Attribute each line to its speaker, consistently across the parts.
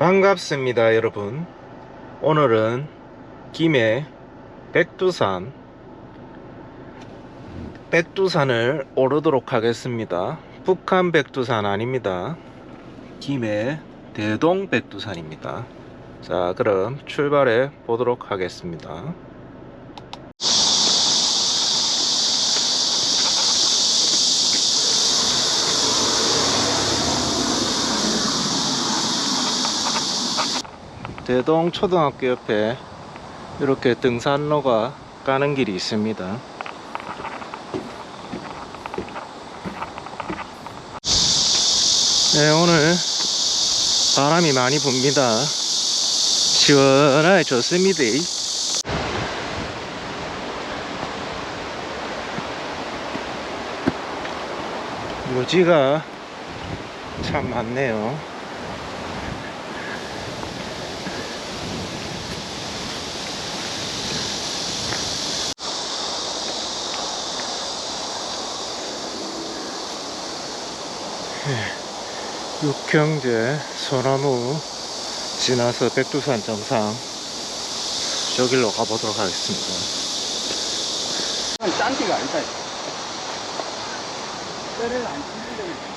Speaker 1: 반갑습니다 여러분. 오늘은 김해 백두산 백두산을 오르도록 하겠습니다. 북한 백두산 아닙니다. 김해 대동 백두산입니다. 자 그럼 출발해 보도록 하겠습니다 대동 초등학교 옆에 이렇게 등산로가 가는 길이 있습니다. 네, 오늘 바람이 많이 붑니다. 시원하게 좋습니다. 묘지가 참 많네요. 육경제 소나무 지나서 백두산 정상 저길로 가보도록 하겠습니다.
Speaker 2: 짠티가 아니다. 때를 안 치는데.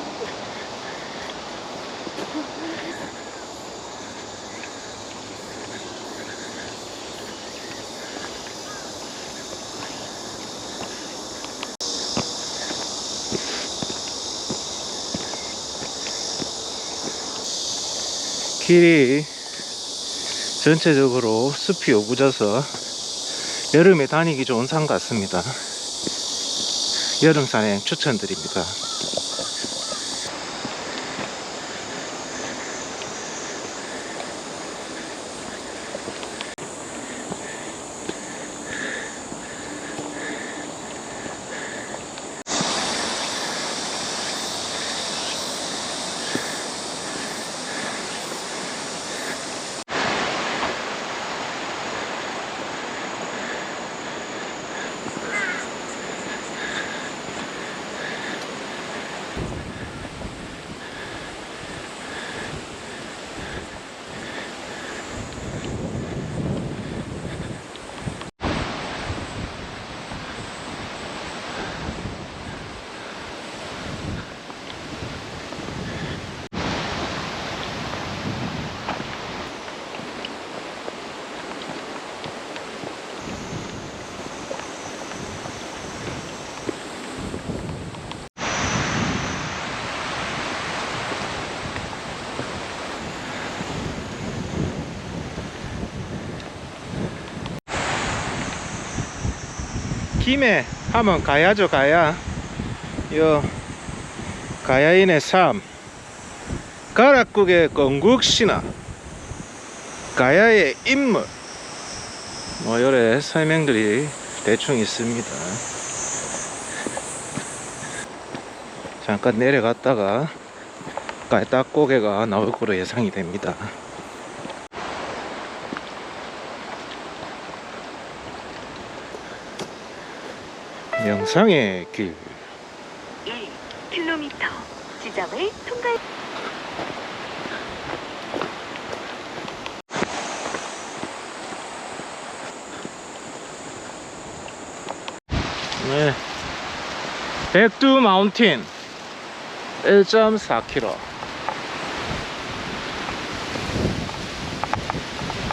Speaker 1: 길이 전체적으로 숲이 오구져서 여름에 다니기 좋은 산 같습니다. 여름 산행 추천드립니다. 김해 하면 가야죠 가야. 요 가야인의 삶. 가락국의 건국신화. 가야의 인물. 뭐 요래 설명들이 대충 있습니다. 잠깐 내려갔다가 깔딱고개가 나올 거로 예상이 됩니다 명상의 길
Speaker 3: 1km 지점을 통과해
Speaker 1: 네. 백두 마운틴 1.4km.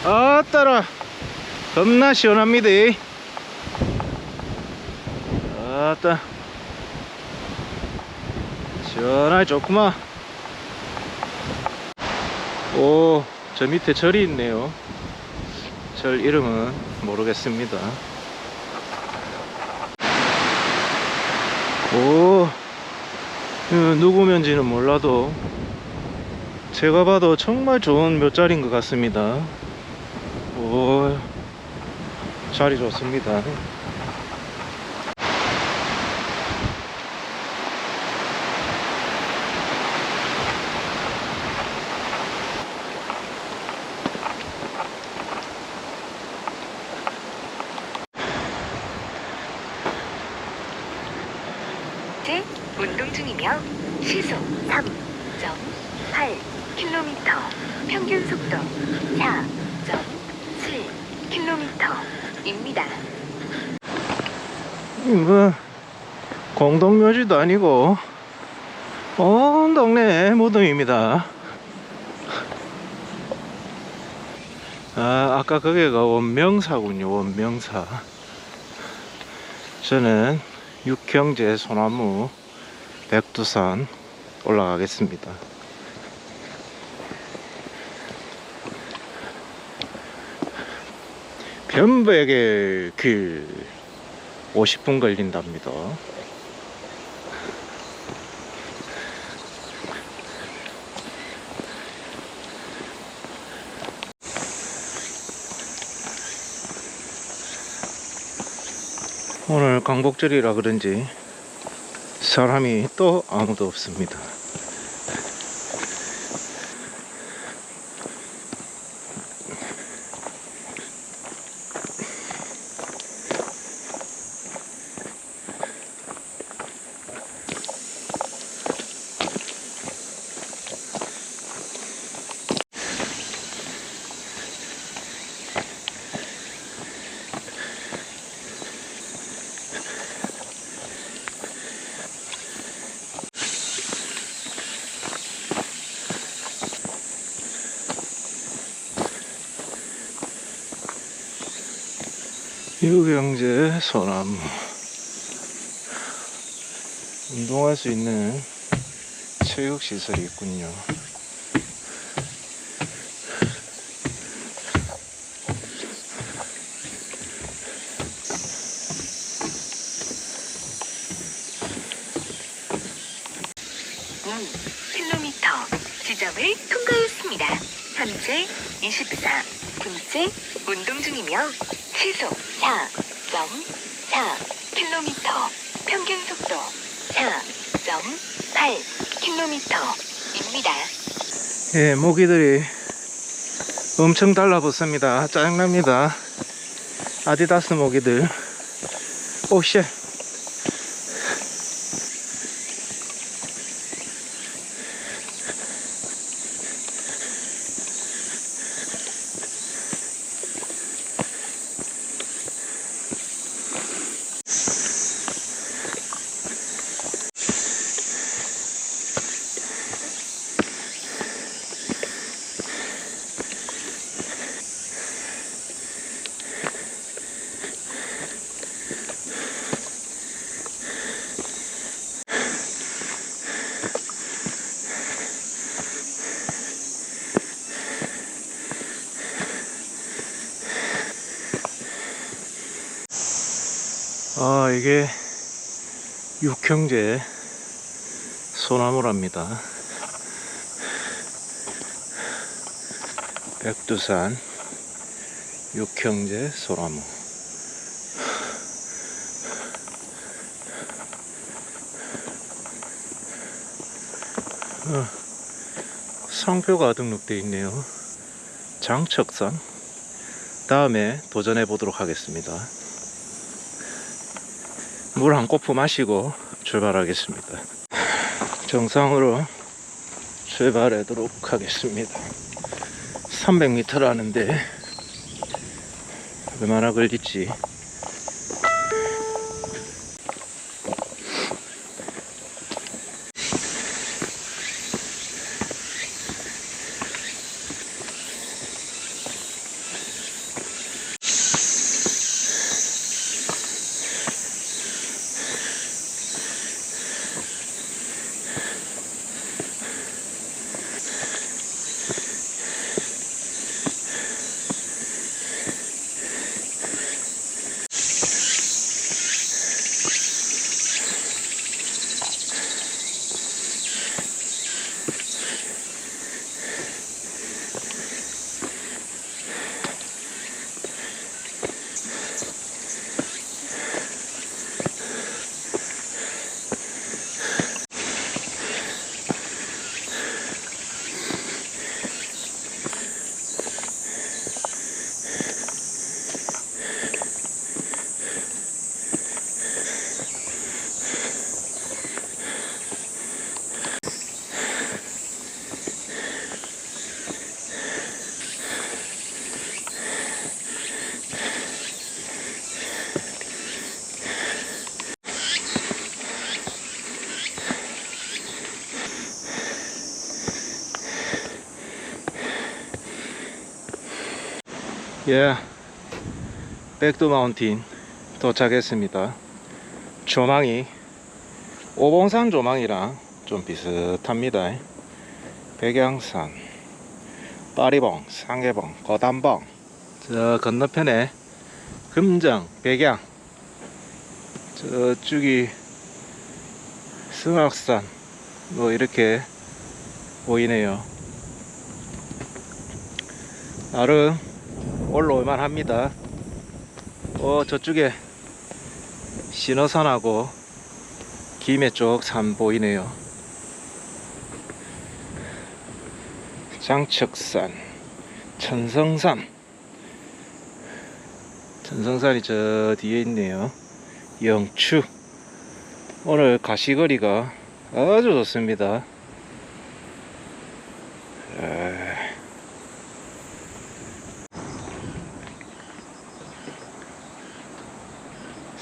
Speaker 1: 아따라 겁나 시원합니다. 아따 시원하게 좋구만. 오, 저 밑에 절이 있네요. 절 이름은 모르겠습니다. 오, 그 누구면지는 몰라도 제가 봐도 정말 좋은 묘자리인 것 같습니다. 오, 자리 좋습니다.
Speaker 3: 제 운동 중이며 시속 3.8km 평균 속도 속도 4.7km입니다.
Speaker 1: 뭐 공동묘지도 아니고 온 동네 무덤입니다. 아 아까 거기가 원명사군요 원명사. 저는 육형제 소나무 백두산 올라가겠습니다. 변백의 길 50분 걸린답니다. 오늘 광복절이라 그런지 사람이 또 아무도 없습니다. 유경제 소나무 운동할 수 있는 체육시설이 있군요
Speaker 3: 킬로미터 지점을 통과했습니다. 현재 24 분째 운동 중이며 시속 4.4km 평균 속도 4.8km입니다.
Speaker 1: 예 모기들이 엄청 달라붙습니다. 짜증납니다. 아디다스 모기들. 오 쉣 아 이게 육형제 소나무랍니다. 백두산 육형제 소나무. 어, 상표가 등록되어 있네요. 장척산. 다음에 도전해 보도록 하겠습니다 물한 코프 마시고 출발하겠습니다. 정상으로 출발하도록 하겠습니다. 300m라는데 얼마나 걸릴지 예, 백두 마운틴 도착했습니다. 조망이 오봉산 조망이랑 좀 비슷합니다. 백양산, 빠리봉, 상계봉, 거담봉. 저 건너편에 금정, 백양. 저쪽이 승악산. 뭐 이렇게 보이네요. 나름 올라올만 합니다. 어, 저쪽에 신어산하고 김해 쪽 산 보이네요. 장척산, 천성산. 천성산이 저 뒤에 있네요. 영추. 오늘 가시거리가 아주 좋습니다.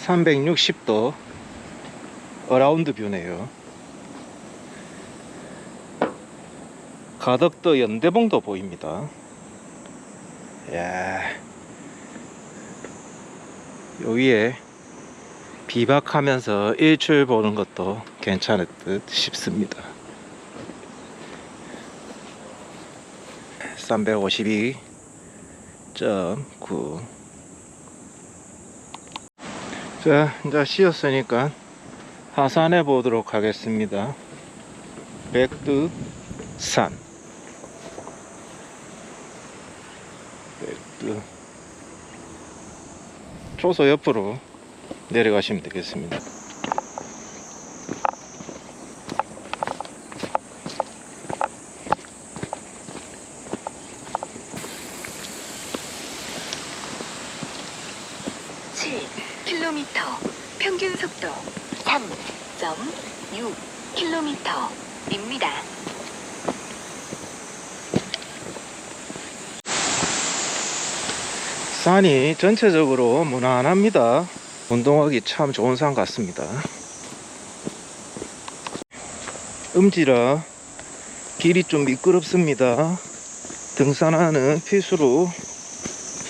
Speaker 1: 360도 어라운드 뷰네요. 가덕도 연대봉도 보입니다. 야, 요 위에 비박하면서 일출 보는 것도 괜찮을 듯 싶습니다. 352.9 자, 이제 쉬었으니까 하산해 보도록 하겠습니다. 백두산. 백두. 초소 옆으로 내려가시면 되겠습니다.
Speaker 3: 3.6km입니다.
Speaker 1: 산이 전체적으로 무난합니다. 운동하기 참 좋은 산 같습니다. 음지라 길이 좀 미끄럽습니다. 등산하는 필수로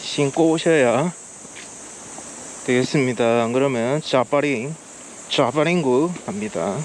Speaker 1: 신고 오셔야 되겠습니다. 안 그러면 자빠링 자빠링구 합니다.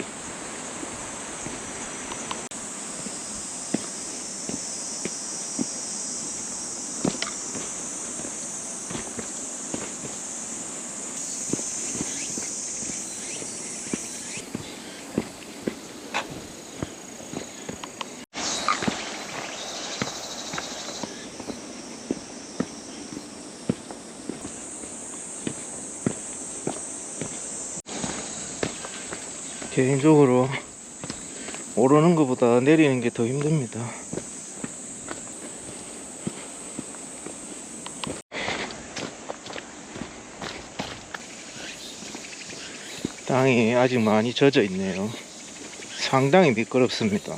Speaker 1: 개인적으로 오르는 것보다 내리는 게 더 힘듭니다. 땅이 아직 많이 젖어 있네요. 상당히 미끄럽습니다.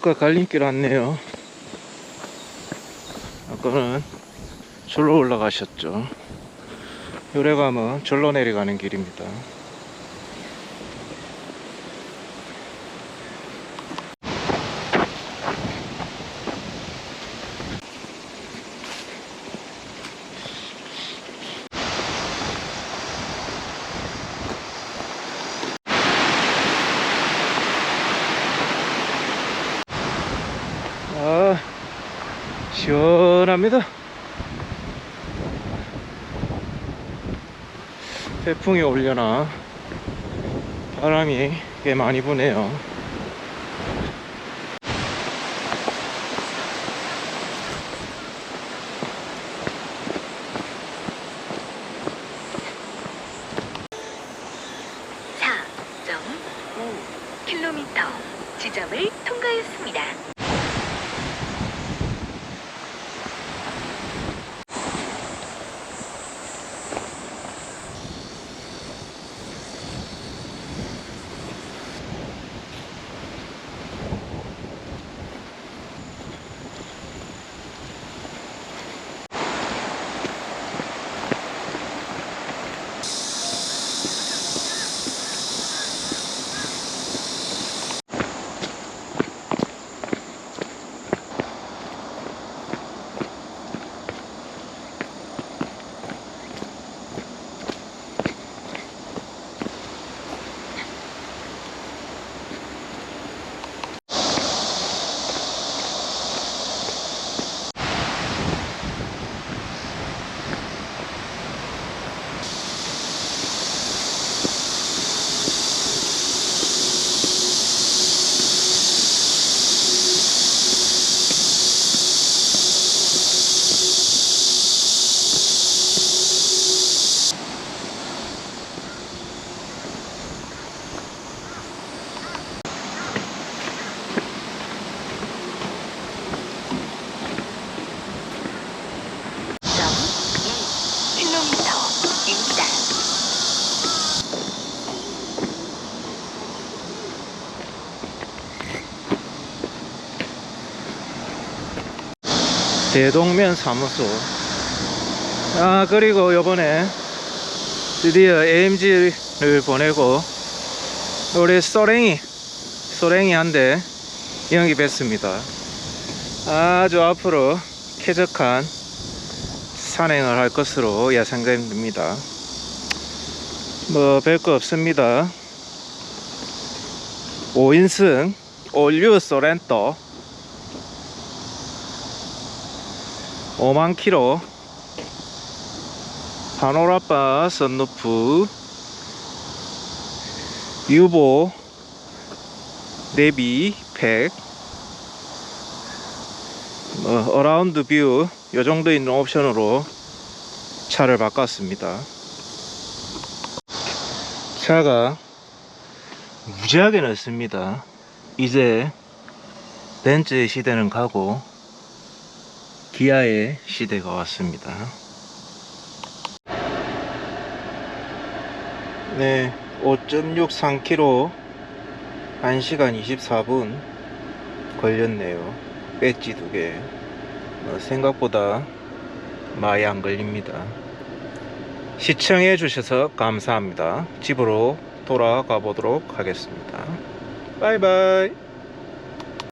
Speaker 1: 아, 아까 갈림길 왔네요. 아까는 절로 올라가셨죠. 요래 가면 절로 내려가는 길입니다. 아, 시원합니다. 태풍이 오려나 바람이 꽤 많이 부네요.
Speaker 3: 사 점 오 킬로미터 지점을 통과했습니다.
Speaker 1: 대동면 사무소. 아, 그리고 요번에 드디어 AMG를 보내고 우리 소랭이, 소랭이 한 대 영입했습니다. 아주 앞으로 쾌적한 산행을 할 것으로 예상됩니다. 뭐 별거 없습니다. 5인승 올류 소렌토 5만 킬로. 파노라마 선루프. 유보. 내비 팩 뭐, 어라운드 뷰. 요 정도 있는 옵션으로 차를 바꿨습니다. 차가 무지하게 넓습니다. 이제 벤츠의 시대는 가고 기아의 시대가 왔습니다. 네 5.63km 1시간 24분 걸렸네요. 배지 두개. 어, 생각보다 많이 안 걸립니다. 시청해 주셔서 감사합니다. 집으로 돌아가 보도록 하겠습니다. 바이바이